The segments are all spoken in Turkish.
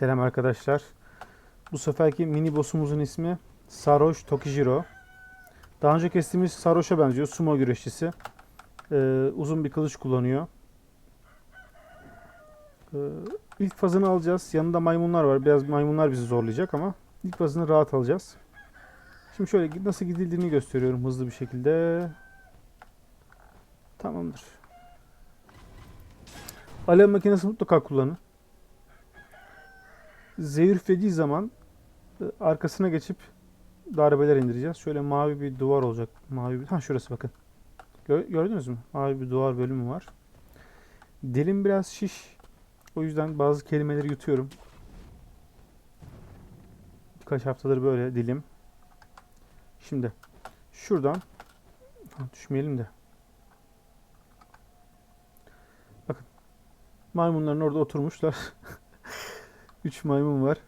Selam arkadaşlar. Bu seferki mini boss'umuzun ismi Saroş Tokijiro. Daha önce kestiğimiz Saroş'a benziyor. Sumo güreşçisi. Ee, uzun bir kılıç kullanıyor. Ee, ilk fazını alacağız. Yanında maymunlar var. Biraz maymunlar bizi zorlayacak ama ilk fazını rahat alacağız. Şimdi şöyle nasıl gidildiğini gösteriyorum hızlı bir şekilde. Tamamdır. Alev makinesi mutlaka kullanın. Zehirlediği zaman e, arkasına geçip darbeler indireceğiz. Şöyle mavi bir duvar olacak. Mavi bir... Ha şurası bakın. Gör- gördünüz mü? Mavi bir duvar bölümü var. Dilim biraz şiş. O yüzden bazı kelimeleri yutuyorum. Birkaç haftadır böyle dilim. Şimdi şuradan Ha, düşmeyelim de. Bakın. Maymunların orada oturmuşlar. Üç maymun var.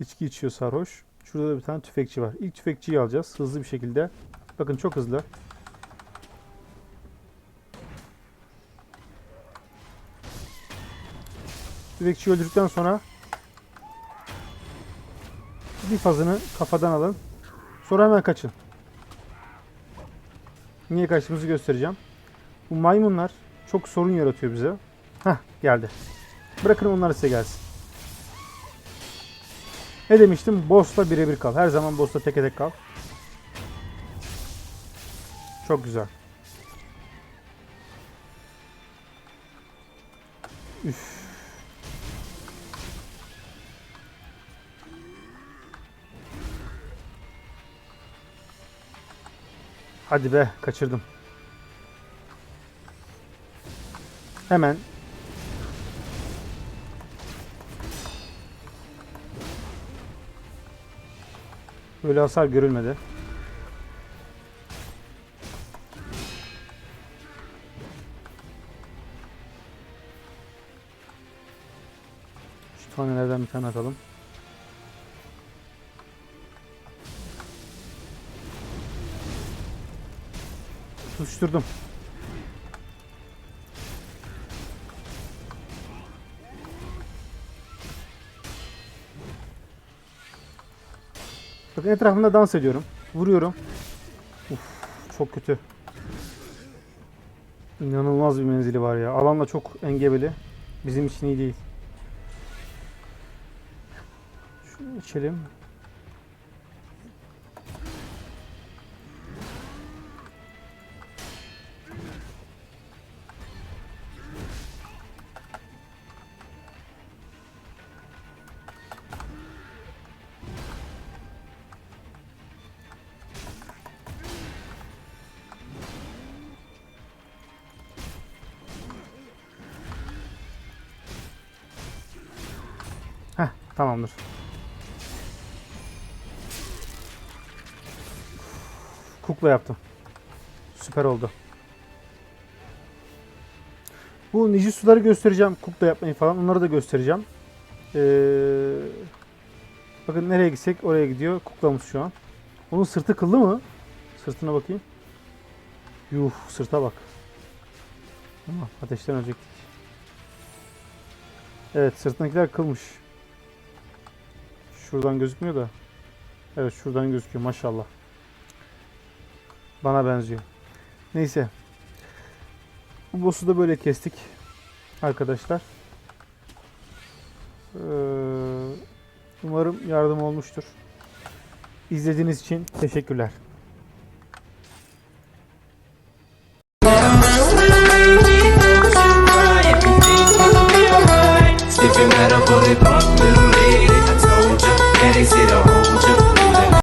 İçki içiyor sarhoş. Şurada da bir tane tüfekçi var. İlk tüfekçiyi alacağız hızlı bir şekilde. Bakın çok hızlı. Tüfekçiyi öldürdükten sonra bir fazını kafadan alın. Sonra hemen kaçın. Niye kaçtığımızı göstereceğim. Bu maymunlar çok sorun yaratıyor bize. Hah geldi. Bırakın onlar size gelsin. Ne demiştim? Boss'la birebir kal. Her zaman boss'la teke tek kal. Çok güzel. Üf. Hadi be kaçırdım. Hemen Böyle hasar görülmedi. Şu tanelerden bir tane atalım. Tutuşturdum. Bakın etrafında dans ediyorum. Vuruyorum. Uf, çok kötü. İnanılmaz bir menzili var ya. Alanla çok engebeli. Bizim için iyi değil. Şunu içelim. Tamamdır. Kukla yaptım. Süper oldu. Bu Nijitsu'ları göstereceğim. Kukla yapmayı falan. Onları da göstereceğim. Ee, bakın nereye gitsek oraya gidiyor. Kuklamız şu an. Onun sırtı kıllı mı? Sırtına bakayım. Yuh sırta bak. Ama ateşten ölecektik. Evet sırtındakiler kılmış. Şuradan gözükmüyor da. Evet şuradan gözüküyor maşallah. Bana benziyor. Neyse. Bu boss'u da böyle kestik. Arkadaşlar. Ee, umarım yardım olmuştur. İzlediğiniz için teşekkürler.